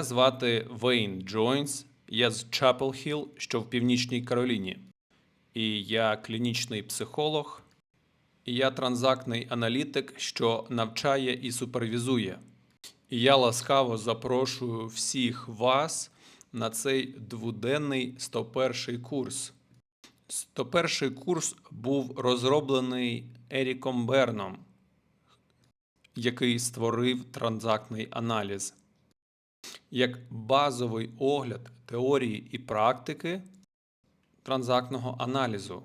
Мене звати Вейн Джойнс. Я з Чапел Хілл, що в Північній Кароліні. І я клінічний психолог, і я транзактний аналітик, що навчає і супервізує. І я ласкаво запрошую всіх вас на цей дводенний 101 курс. 101 курс був розроблений Еріком Берном, який створив транзактний аналіз як базовий огляд теорії і практики транзактного аналізу.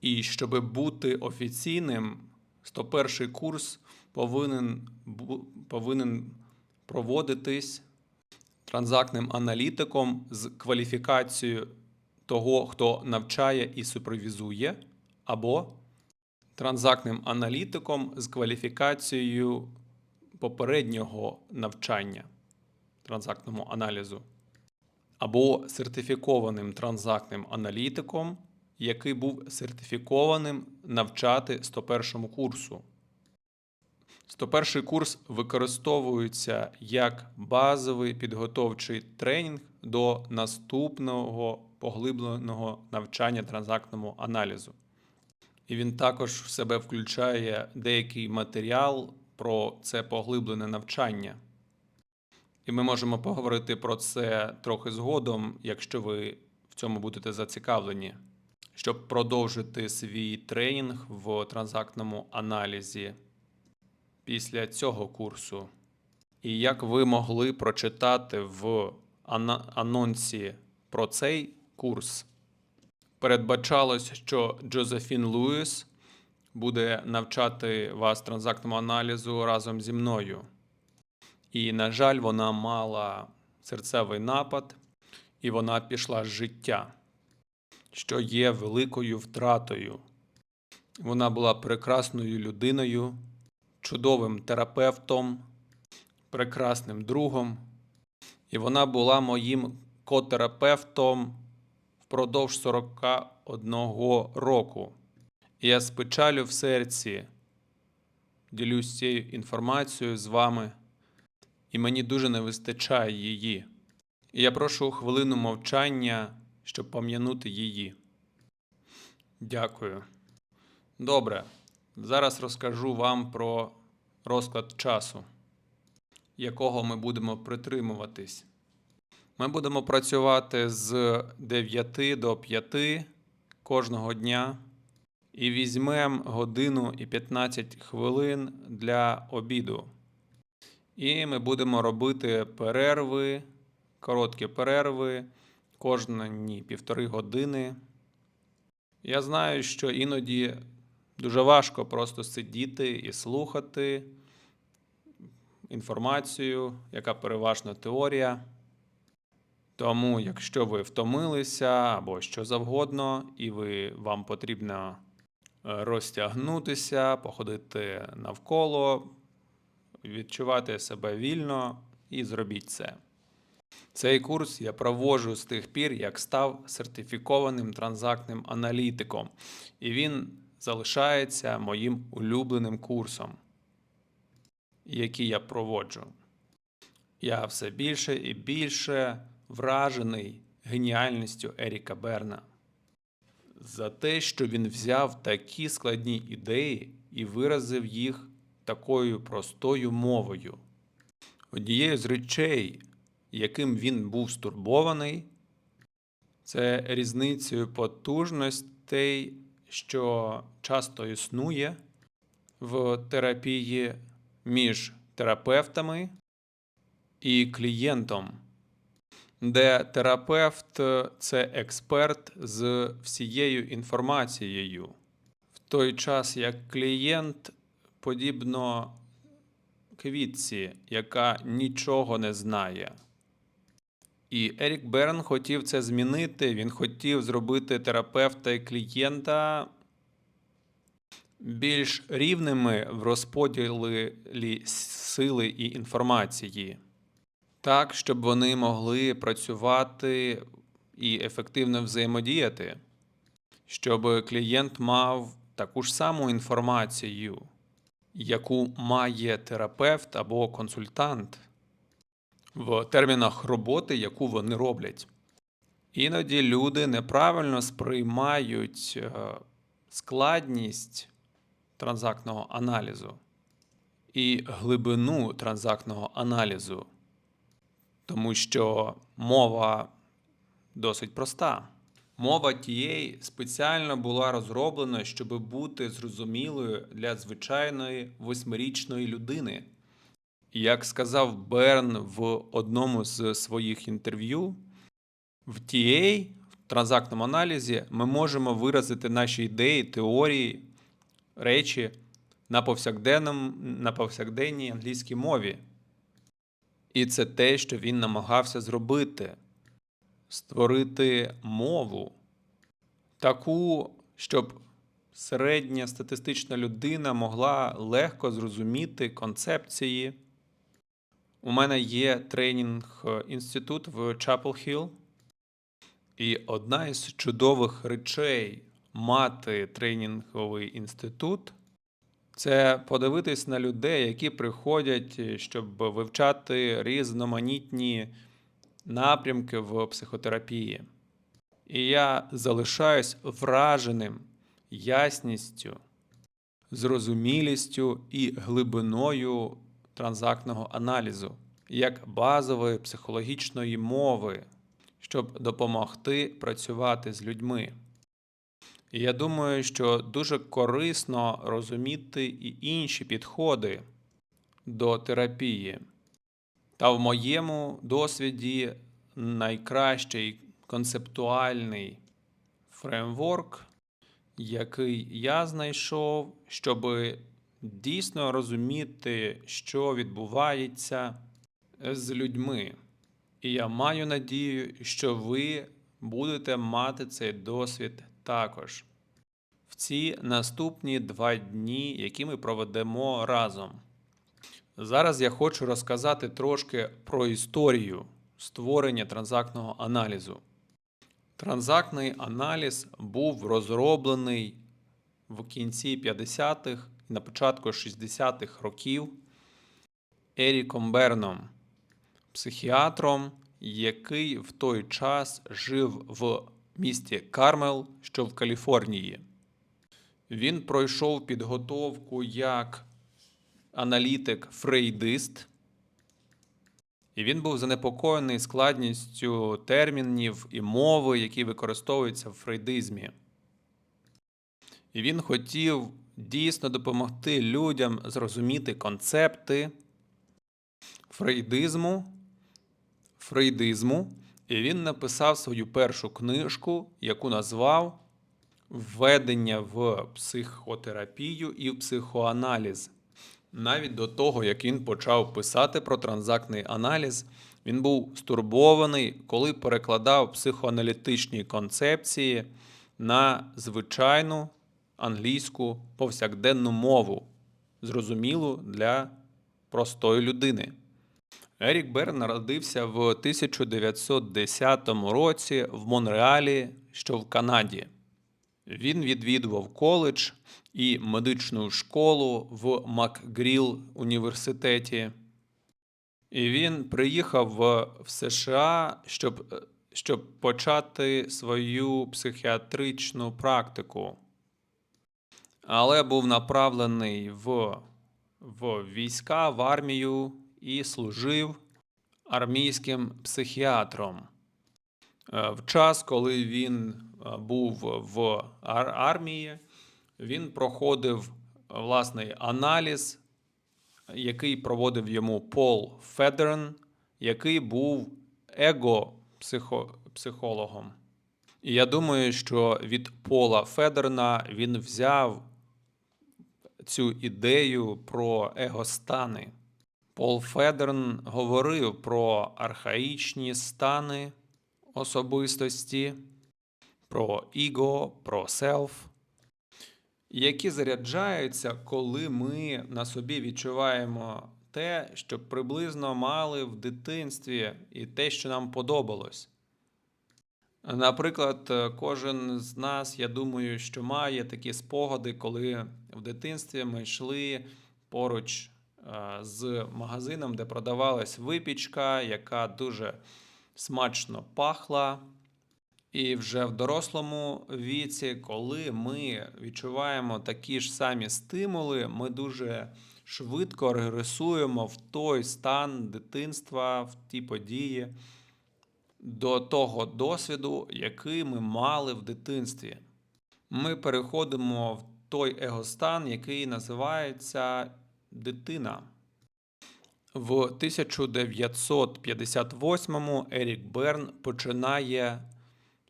І щоб бути офіційним, 101 курс повинен, повинен проводитись транзактним аналітиком з кваліфікацією того, хто навчає і супервізує, або транзактним аналітиком з кваліфікацією попереднього навчання транзактному аналізу, або сертифікованим транзактним аналітиком, який був сертифікованим навчати 101 курсу. 101 курс використовується як базовий підготовчий тренінг до наступного поглибленого навчання транзактному аналізу. І він також в себе включає деякий матеріал про це поглиблене навчання. І ми можемо поговорити про це трохи згодом, якщо ви в цьому будете зацікавлені, щоб продовжити свій тренінг в транзактному аналізі після цього курсу. І як ви могли прочитати в анонсі про цей курс, передбачалось, що Джозефін Луїс буде навчати вас транзактному аналізу разом зі мною. І, на жаль, вона мала серцевий напад, і вона пішла з життя, що є великою втратою. Вона була прекрасною людиною, чудовим терапевтом, прекрасним другом, і вона була моїм котерапевтом впродовж 41 року. І я з печалю в серці ділюсь цією інформацією з вами і мені дуже не вистачає її. І я прошу хвилину мовчання, щоб пам'янути її. Дякую. Добре. Зараз розкажу вам про розклад часу, якого ми будемо притримуватись. Ми будемо працювати з 9 до 5 кожного дня і візьмемо годину і 15 хвилин для обіду. І ми будемо робити перерви, короткі перерви кожні півтори години. Я знаю, що іноді дуже важко просто сидіти і слухати інформацію, яка переважно теорія. Тому, якщо ви втомилися або що завгодно, і ви, вам потрібно е, розтягнутися, походити навколо, відчувати себе вільно і зробіть це. Цей курс я проводжу з тих пір, як став сертифікованим транзактним аналітиком, і він залишається моїм улюбленим курсом, який я проводжу. Я все більше і більше вражений геніальністю Еріка Берна за те, що він взяв такі складні ідеї і виразив їх такою простою мовою. Однією з речей, яким він був стурбований, це різницею потужностей, що часто існує в терапії між терапевтами і клієнтом, де терапевт це експерт з всією інформацією, в той час як клієнт подібно квітці, яка нічого не знає. І Ерік Берн хотів це змінити. Він хотів зробити терапевта і клієнта більш рівними в розподілі сили і інформації, так, щоб вони могли працювати і ефективно взаємодіяти, щоб клієнт мав таку ж саму інформацію, яку має терапевт або консультант. в термінах роботи, яку вони роблять. Іноді люди неправильно сприймають е, складність транзактного аналізу і глибину транзактного аналізу, тому що мова досить проста. Мова TA спеціально була розроблена, щоб бути зрозумілою для звичайної восьмирічної людини. Як сказав Берн в одному з своїх інтерв'ю, в TA, в транзактному аналізі, ми можемо виразити наші ідеї, теорії, речі на, на повсякденній англійській мові. І це те, що він намагався зробити створити мову таку, щоб середня статистична людина могла легко зрозуміти концепції. У мене є тренінг е, в Чапел Хілл, і одна із чудових речей мати тренінговий інститут це подивитись на людей, які приходять, щоб вивчати різноманітні напрямки в психотерапії. І я залишаюсь враженим ясністю, зрозумілістю і глибиною транзактного аналізу як базової психологічної мови, щоб допомогти працювати з людьми. І я думаю, що дуже корисно розуміти і інші підходи до терапії. Та в моєму досвіді найкращий концептуальний фреймворк, який я знайшов, щоб дійсно розуміти, що відбувається з людьми. І я маю надію, що ви будете мати цей досвід також в ці наступні два дні, які ми проведемо разом. Зараз я хочу розказати трошки про історію створення транзактного аналізу. Транзактний аналіз був розроблений в кінці 50-х і на початку 60-х років Еріком Берном, психіатром, який в той час жив в місті Кармел, що в Каліфорнії. Він пройшов підготовку як аналітик фрейдист, і він був занепокоєний складністю термінів і мови, які використовуються в фрейдизмі. І він хотів дійсно допомогти людям зрозуміти концепти фрейдизму, фрейдизму, і він написав свою першу книжку, яку назвав Введення в психотерапію і в психоаналіз. Навіть до того, як він почав писати про транзактний аналіз, він був стурбований, коли перекладав психоаналітичні концепції на звичайну англійську повсякденну мову, зрозумілу для простої людини. Ерік Берн народився в 1910 році в Монреалі, що в Канаді. Він відвідував коледж і медичну школу в Макгріл університеті. І він приїхав в США, щоб, щоб почати свою психіатричну практику. Але був направлений в, в війська, в армію і служив армійським психіатром. Е, В час, коли він е, був в армії, він проходив е, власний аналіз, який проводив йому Пол Федерн, який був его-психологом. І я думаю, що від Пола Федерна він взяв цю ідею про егостани. Пол Федерн говорив про архаїчні стани особистості, про іго, про селф, які заряджаються, коли ми на собі відчуваємо те, що приблизно мали в дитинстві, і те, що нам подобалось. Наприклад, кожен з нас, я думаю, що має такі спогади, коли в дитинстві ми йшли поруч е, з магазином, де продавалась випічка, яка дуже смачно пахла. І вже в дорослому віці, коли ми відчуваємо такі ж самі стимули, ми дуже швидко регресуємо в той стан дитинства, в ті події, до того досвіду, який ми мали в дитинстві. Ми переходимо в той егостан, який називається дитина. В 1958-му Ерік Берн починає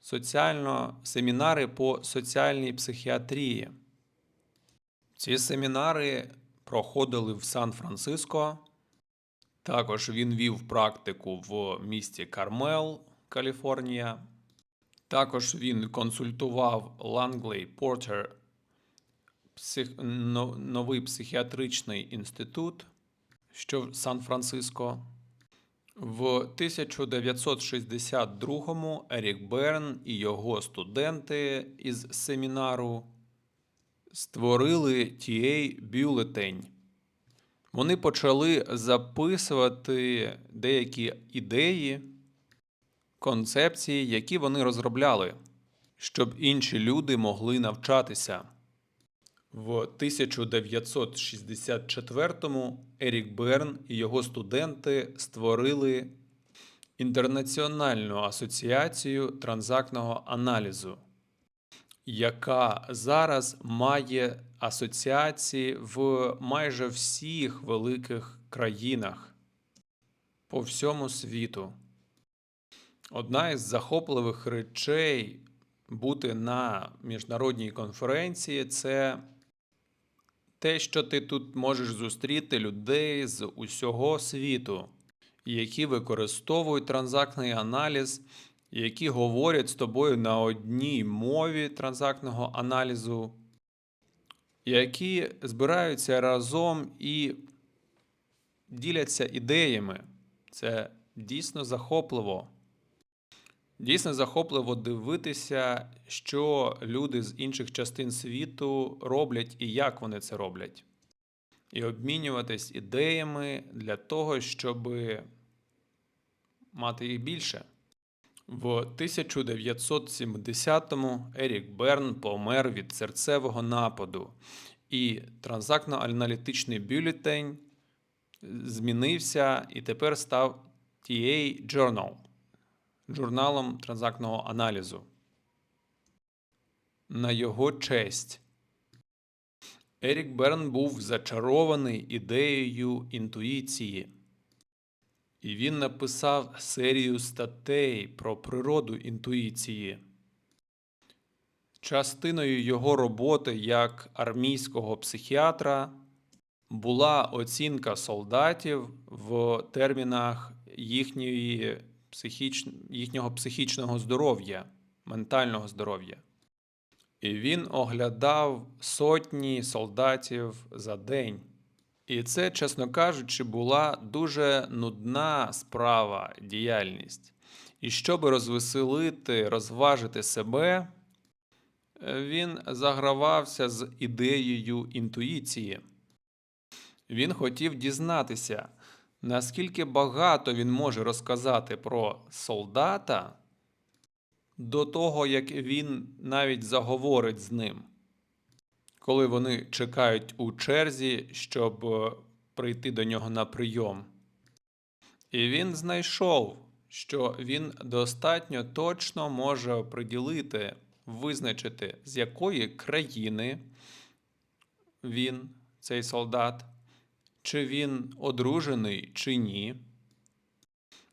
соціально семінари по соціальній психіатрії. Ці семінари проходили в Сан-Франциско. Також він вів практику в місті Кармел, Каліфорнія. Також він консультував Ланглей Портер, псих... новий психіатричний інститут, що в Сан-Франциско. В 1962-му Ерік Берн і його студенти із семінару створили TA бюлетень. Вони почали записувати деякі ідеї, концепції, які вони розробляли, щоб інші люди могли навчатися. В 1964-му Ерік Берн і його студенти створили Інтернаціональну асоціацію транзактного аналізу, яка зараз має асоціації в майже всіх великих країнах по всьому світу. Одна із захопливих речей бути на міжнародній конференції це те, що ти тут можеш зустріти людей з усього світу, які використовують транзактний аналіз, які говорять з тобою на одній мові транзактного аналізу, які збираються разом і діляться ідеями. Це дійсно захопливо. Дійсно захопливо дивитися, що люди з інших частин світу роблять і як вони це роблять. І обмінюватись ідеями для того, щоб мати їх більше. В 1970-му Ерік Берн помер від серцевого нападу, і транзактно-аналітичний бюлетень змінився і тепер став TA Journal журналом транзактного аналізу. На його честь. Ерік Берн був зачарований ідеєю інтуїції, і він написав серію статей про природу інтуїції. Частиною його роботи як армійського психіатра була оцінка солдатів в термінах їхньої психіч... їхнього психічного здоров'я, ментального здоров'я. І він оглядав сотні солдатів за день. І це, чесно кажучи, була дуже нудна справа, діяльність. І щоб розвеселити, розважити себе, він загравався з ідеєю інтуїції. Він хотів дізнатися, наскільки багато він може розказати про солдата до того, як він навіть заговорить з ним, коли вони чекають у черзі, щоб е, прийти до нього на прийом. І він знайшов, що він достатньо точно може приділити, визначити, з якої країни він, цей солдат, чи він одружений, чи ні,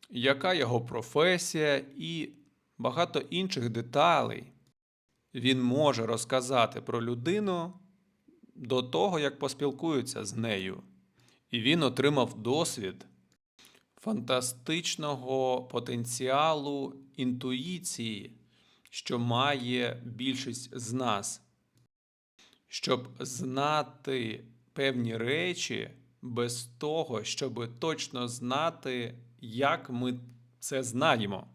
яка його професія і багато інших деталей він може розказати про людину до того, як поспілкується з нею. І він отримав досвід фантастичного потенціалу інтуїції, що має більшість з нас. Щоб знати певні речі без того, щоб точно знати, як ми це знаємо.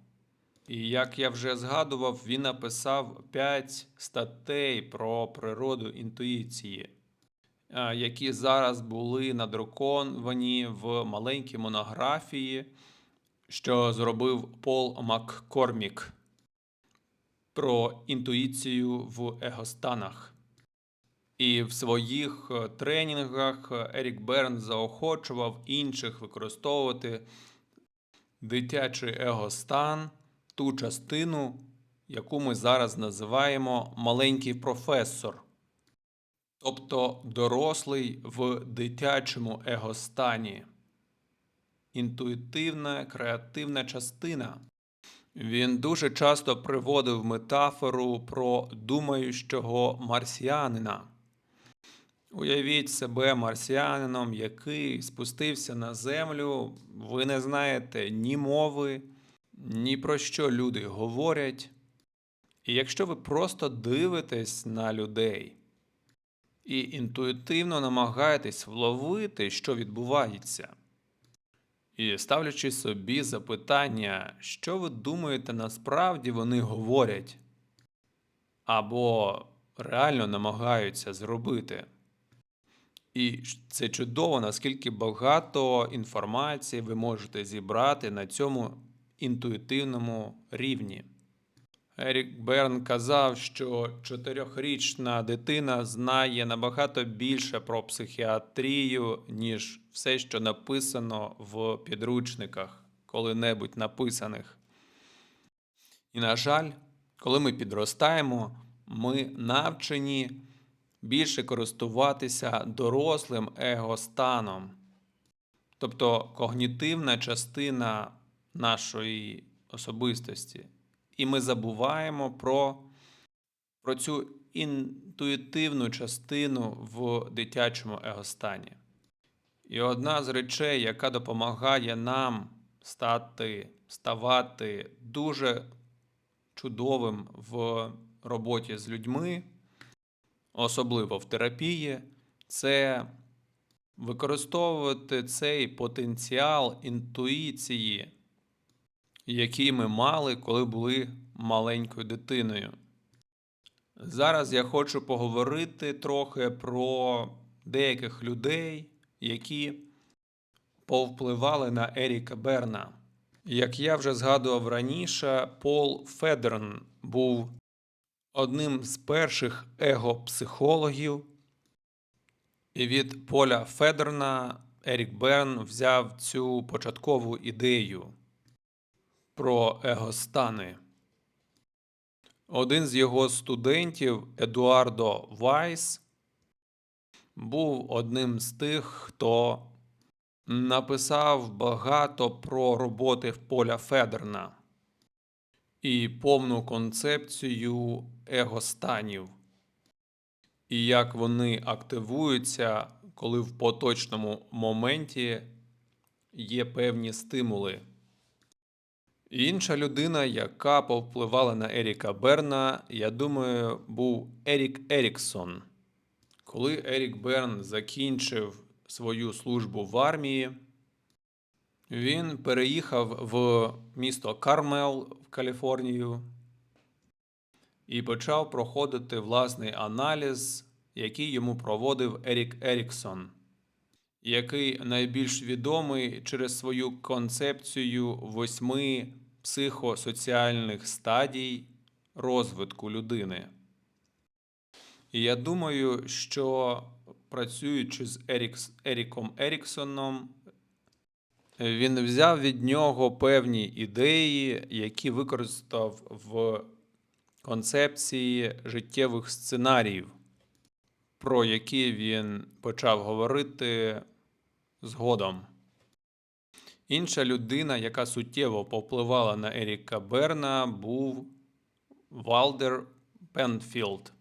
І як я вже згадував, він написав 5 статей про природу інтуїції. е, які зараз були надруковані в маленькій монографії, що зробив Пол Маккормік про інтуїцію в егостанах. І в своїх е, тренінгах е, Ерік Берн заохочував інших використовувати дитячий егостан, ту частину, яку ми зараз називаємо маленький професор, тобто дорослий в дитячому егостані, інтуїтивна, креативна частина. Він дуже часто приводив метафору про думаючого марсіанина. Уявіть себе марсіанином, який спустився на землю. Ви не знаєте ні мови, ні про що люди говорять. І якщо ви просто дивитесь на людей і інтуїтивно намагаєтесь вловити, що відбувається, і ставлячи собі запитання, що ви думаєте, насправді вони говорять, або реально намагаються зробити. І це чудово, наскільки багато інформації ви можете зібрати на цьому інтуїтивному рівні. Ерік Берн казав, що чотирьохрічна дитина знає набагато більше про психіатрію, ніж все, що написано в підручниках, коли-небудь написаних. І, на жаль, коли ми підростаємо, ми навчені більше користуватися дорослим егостаном, тобто когнітивна частина нашої особистості. І ми забуваємо про, про цю інтуїтивну частину в дитячому егостані. І одна з речей, яка допомагає нам стати, ставати дуже чудовим в роботі з людьми, особливо в терапії, це використовувати цей потенціал інтуїції, який ми мали, коли були маленькою дитиною. Зараз я хочу поговорити трохи про деяких людей, які повпливали на Еріка Берна. Як я вже згадував раніше, Пол Федерн був одним з перших его-психологів, і від Поля Федерна Ерік Берн взяв цю початкову ідею про егостани. Один з його студентів, Едуардо Вайс, був одним з тих, хто написав багато про роботи в Поля Федерна і повну концепцію егостанів, і як вони активуються, коли в поточному моменті є певні стимули. Інша людина, яка повпливала на Еріка Берна, я думаю, був Ерік Еріксон. Коли Ерік Берн закінчив свою службу в армії, він переїхав в місто Кармел в Каліфорнію і почав проходити власний аналіз, який йому проводив Ерік Еріксон, який найбільш відомий через свою концепцію восьми психосоціальних стадій розвитку людини. І я думаю, що працюючи з Ерікс, Еріком Еріксоном, він взяв від нього певні ідеї, які використав в концепції життєвих сценаріїв, про які він почав говорити згодом. Інша людина, яка суттєво повпливала на Еріка Берна, був Валдер Пенфілд,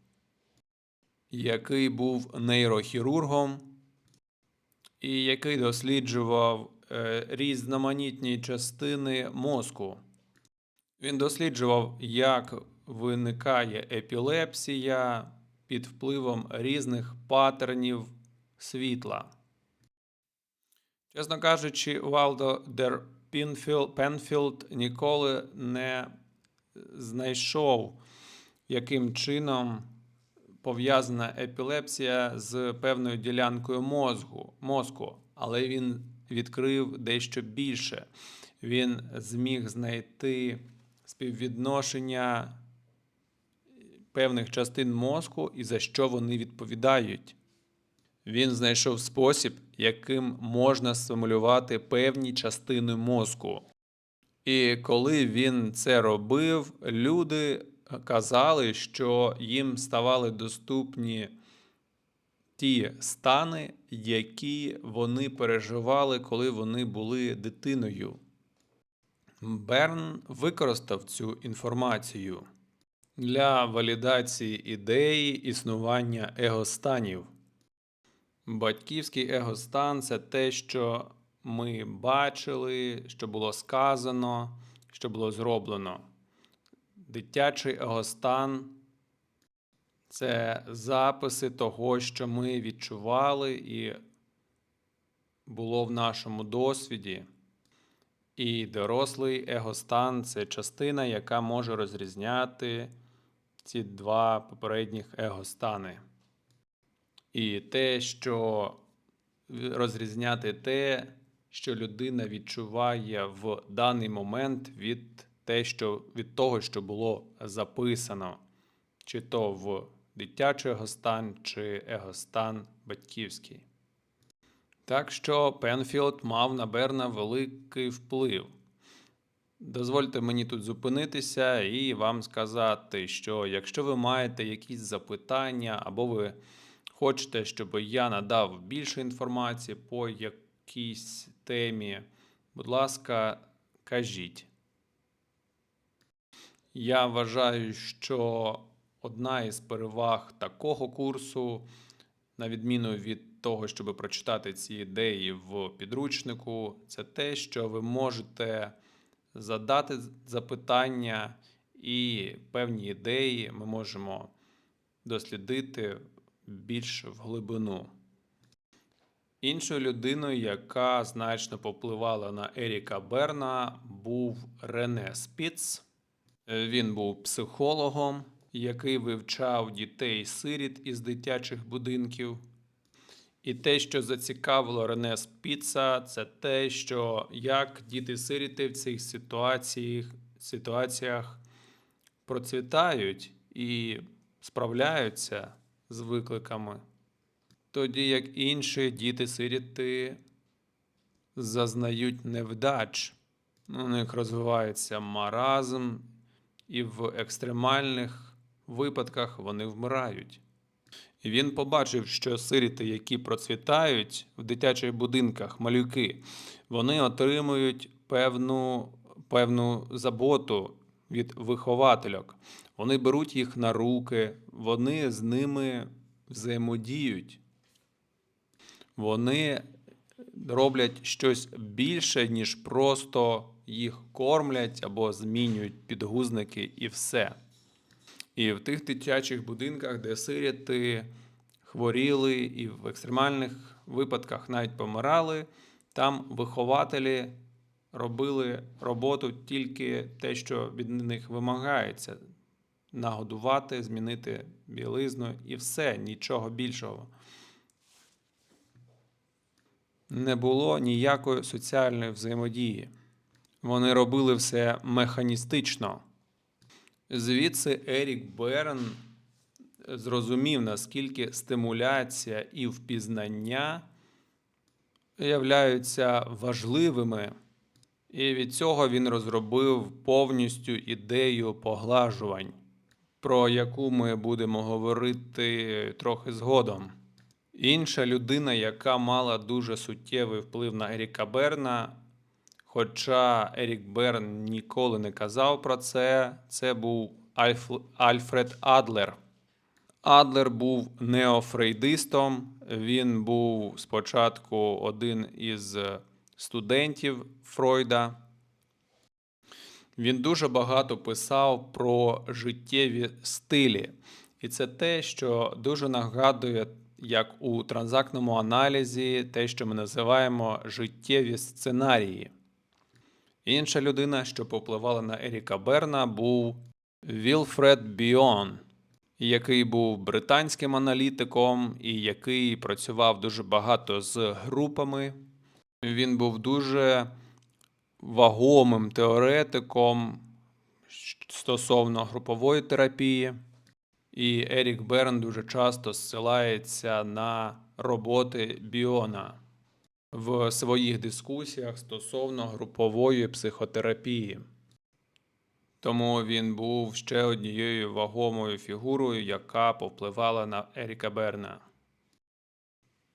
який був нейрохірургом і який досліджував різноманітні частини мозку. Він досліджував, як виникає епілепсія під впливом різних паттернів світла. Чесно кажучи, Валдо Дер Пенфілд ніколи не знайшов, яким чином пов'язана епілепсія з певною ділянкою мозку, мозку, але він відкрив дещо більше. Він зміг знайти співвідношення певних частин мозку і за що вони відповідають. Він знайшов спосіб, яким можна стимулювати певні частини мозку. І коли він це робив, люди казали, що їм ставали доступні ті стани, які вони переживали, коли вони були дитиною. Берн використав цю інформацію для валідації ідеї існування егостанів. Батьківський егостан це те, що ми бачили, що було сказано, що було зроблено. Дитячий егостан це записи того, що ми відчували і було в нашому досвіді. І дорослий егостан це частина, яка може розрізняти ці два попередніх егостани. І те, що розрізняти те, що людина відчуває в даний момент від, те, що, від того, що було записано, чи то в дитячий егостан, чи егостан батьківський. Так що Пенфілд мав на Берна великий вплив. Дозвольте мені тут зупинитися і вам сказати, що якщо ви маєте якісь запитання, або ви хочете, щоб я надав більше інформації по якійсь темі, будь ласка, кажіть. Я вважаю, що одна із переваг такого курсу, на відміну від того, щоб прочитати ці ідеї в підручнику, це те, що ви можете задати запитання і певні ідеї ми можемо дослідити більш в глибину. Іншою людиною, яка значно попливала на Еріка Берна, був Рене Спіц. Він був психологом, який вивчав дітей сиріт із дитячих будинків. І те, що зацікавило Рене Спіца, це те, що як діти-сиріти в цих ситуаціях, ситуаціях процвітають і справляються з викликами, тоді як інші діти-сиріти зазнають невдач. У них розвивається маразм, і в екстремальних випадках вони вмирають. І він побачив, що сиріти, які процвітають в дитячих будинках, малюки, вони отримують певну, певну заботу від виховательок. Вони беруть їх на руки, вони з ними взаємодіють. Вони роблять щось більше, ніж просто їх кормлять або змінюють підгузники і все. І в тих дитячих будинках, де сиріти хворіли і в екстремальних випадках навіть помирали, там вихователі робили роботу тільки те, що від них вимагається: нагодувати, змінити білизну і все, нічого більшого. Не було ніякої соціальної взаємодії. Вони робили все механістично. Звідси Ерік Берн зрозумів, наскільки стимуляція і впізнання являються важливими, і від цього він розробив повністю ідею поглажувань, про яку ми будемо говорити трохи згодом. Інша людина, яка мала дуже суттєвий вплив на Еріка Берна, Хоча Ерік Берн ніколи не казав про це, це був Альф... Альфред Адлер. Адлер був неофрейдистом. Він був спочатку один із студентів Фройда. Він дуже багато писав про життєві стилі. І це те, що дуже нагадує, як у транзактному аналізі, те, що ми називаємо життєві сценарії. Інша людина, що попливала на Еріка Берна, був Вілфред Біон, який був британським аналітиком і який працював дуже багато з групами. Він був дуже вагомим теоретиком стосовно групової терапії. І Ерік Берн дуже часто зсилається на роботи Біона в своїх дискусіях стосовно групової психотерапії. Тому він був ще однією вагомою фігурою, яка повпливала на Еріка Берна.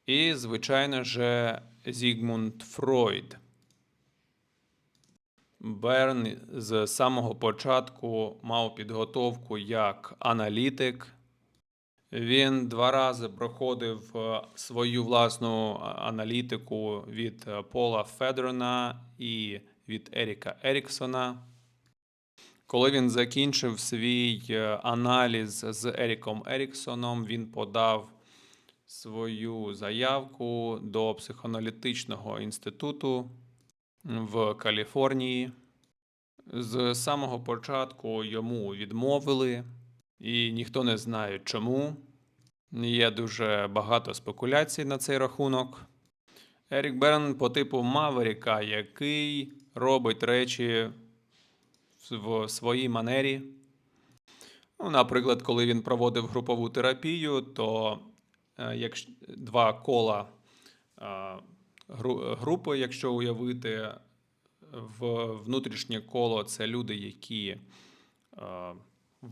І, звичайно ж, Зігмунд Фройд. Берн з самого початку мав підготовку як аналітик. Він два рази проходив е, свою власну аналітику від е, Пола Федерона і від Еріка Еріксона. Коли він закінчив свій е, аналіз з Еріком Еріксоном, він подав свою заявку до психоаналітичного інституту в Каліфорнії. З самого початку йому відмовили, і ніхто не знає чому. Є дуже багато спекуляцій на цей рахунок. Ерік Берн по типу Маверіка, який робить речі в своїй манері. Ну, наприклад, коли він проводив групову терапію, то е, якщо два кола е, групи, якщо уявити, в внутрішнє коло це люди, які е,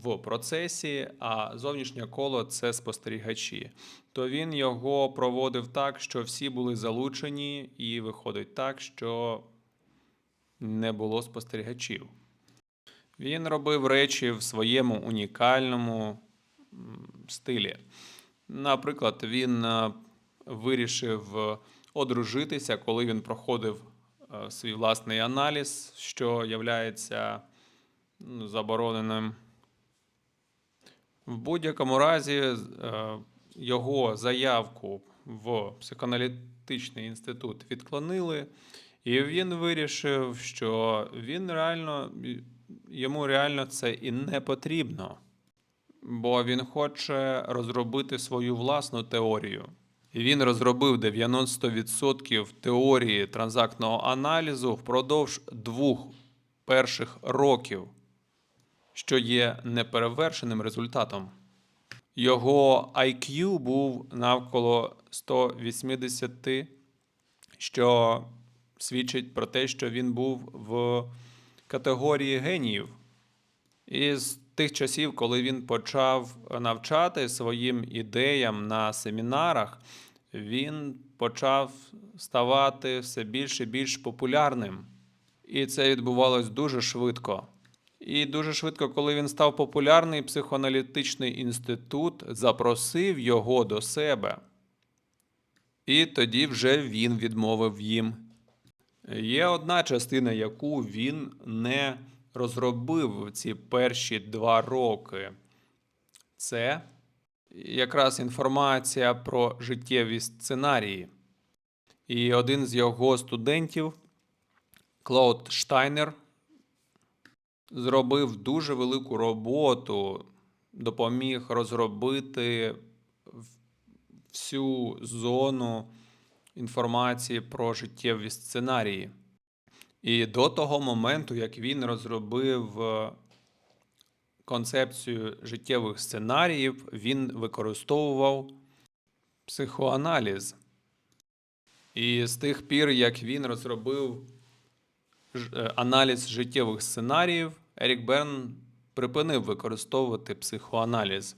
в процесі, а зовнішнє коло це спостерігачі. То він його проводив так, що всі були залучені, і виходить так, що не було спостерігачів. Він робив речі в своєму унікальному стилі. Наприклад, він е, вирішив одружитися, коли він проходив е, свій власний аналіз, що являється ну, забороненим. В будь-якому разі, е, його заявку в психоаналітичний інститут відклонили, і він вирішив, що він реально йому реально це і не потрібно, бо він хоче розробити свою власну теорію. І він розробив 90% теорії транзактного аналізу впродовж двох перших років, що є неперевершеним результатом. Його IQ був навколо 180, що свідчить про те, що він був в категорії геніїв. І з тих часів, коли він почав навчати своїм ідеям на семінарах, він почав ставати все більш і більш популярним. І це відбувалось дуже швидко. І дуже швидко, коли він став популярний, психоаналітичний інститут запросив його до себе. І тоді вже він відмовив їм. Є одна частина, яку він не розробив в ці перші два роки. Це якраз інформація про життєві сценарії. І один з його студентів, Клод Штайнер, зробив дуже велику роботу, допоміг розробити всю зону інформації про життєві сценарії. І до того моменту, як він розробив е, концепцію життєвих сценаріїв, він використовував психоаналіз. І з тих пір, як він розробив е, аналіз життєвих сценаріїв, Ерік Берн припинив використовувати психоаналіз.